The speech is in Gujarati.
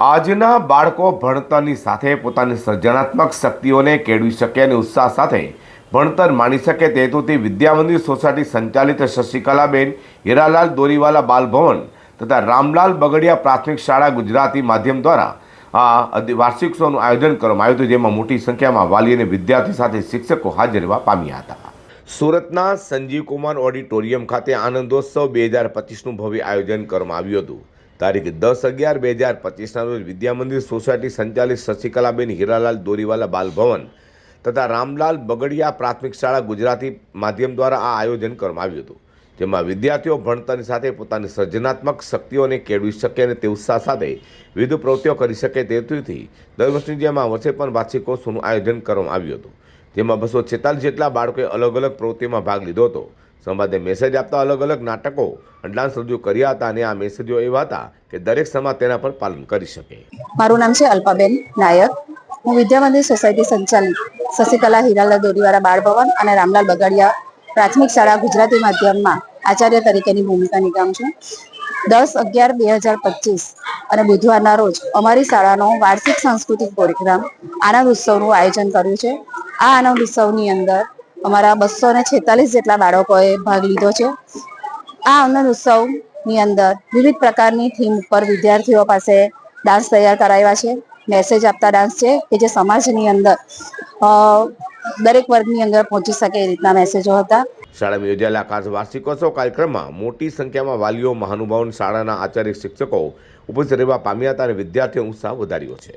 આજના બાળકો ભણતરની સાથે પોતાની સર્જનાત્મક શક્તિઓને કેળવી શકે અને ઉત્સાહ સાથે ભણતર માણી શકે તે હેતુથી વિદ્યામંદિર સોસાયટી સંચાલિત શશિકલાબેન હીરાલાલ દોરીવાલા બાલભવન તથા રામલાલ બગડિયા પ્રાથમિક શાળા ગુજરાતી માધ્યમ દ્વારા આ વાર્ષિકોત્સવનું આયોજન કરવામાં આવ્યું હતું, જેમાં મોટી સંખ્યામાં વાલી અને વિદ્યાર્થી સાથે શિક્ષકો હાજર રહેવા પામ્યા હતા. સુરતના સંજીવ કુમાર ઓડિટોરિયમ ખાતે આનંદોત્સવ બે હજાર પચીસનું ભવ્ય આયોજન કરવામાં આવ્યું હતું. તારીખ દસ અગિયાર બે હજાર પચીસના રોજ વિદ્યામંદિર સોસાયટી સંચાલિત શશિકલાબેન હીરાલાલ દોરીવાલા બાલભવન તથા રામલાલ બગડિયા પ્રાથમિક શાળા ગુજરાતી માધ્યમ દ્વારા આ આયોજન કરવામાં આવ્યું હતું, જેમાં વિદ્યાર્થીઓ ભણતરની સાથે પોતાની સર્જનાત્મક શક્તિઓને કેળવી શકે અને તે ઉત્સાહ સાથે વિવિધ પ્રવૃત્તિઓ કરી શકે તે હેતુથી દર વર્ષની જેમ આ વર્ષે પણ વાર્ષિકોત્સવનું આયોજન કરવામાં આવ્યું હતું, જેમાં બસો છેતાલીસ જેટલા બાળકોએ અલગ અલગ પ્રવૃત્તિઓમાં ભાગ લીધો હતો. સમાજને મેસેજ આપતા અલગ અલગ નાટકો અને ડાન્સ રજૂ કર્યા હતા અને આ મેસેજો એવા હતા કે દરેક સમાજ તેના પર પાલન કરી શકે. મારું નામ છે અલ્પાબેન નાયક. હું વિદ્યા મંદિર સોસાયટી સંચાલિત શશિકલા હીરાલાલ દોરીવાળા બાળ ભવન અને રામલાલ બગાડિયા પ્રાથમિક શાળા ગુજરાતી માધ્યમમાં આચાર્ય તરીકેની ભૂમિકા નિભાવું છું. દસ અગિયાર બે હજાર પચીસ અને બુધવારના રોજ અમારી શાળાનો વાર્ષિક સાંસ્કૃતિક પ્રોગ્રામ આનંદ ઉત્સવનું આયોજન કર્યું છે. આ આનંદ ઉત્સવની અંદર અમારા બસો ને છેતાલીસ જેટલા બાળકોએ ભાગ લીધો છે. આ આનંદ ઉત્સવની અંદર વિવિધ પ્રકારની થીમ ઉપર વિદ્યાર્થીઓ પાસે ડાન્સ તૈયાર કરાવ્યા છે. મેસેજ આપતા ડાન્સ છે કે જે સમાજની અંદર દરેક વર્ગની અંદર પહોંચી શકે એ રીતના મેસેજો હતા. શાળામાં યોજાયેલા ખાસ વાર્ષિકોત્સવ કાર્યક્રમમાં મોટી સંખ્યામાં વાલીઓ મહાનુભાવો શાળાના આચાર્ય શિક્ષકો ઉપસ્થિત રહેવા પામ્યા હતા અને વિદ્યાર્થીઓ ઉત્સાહ વધાર્યો છે.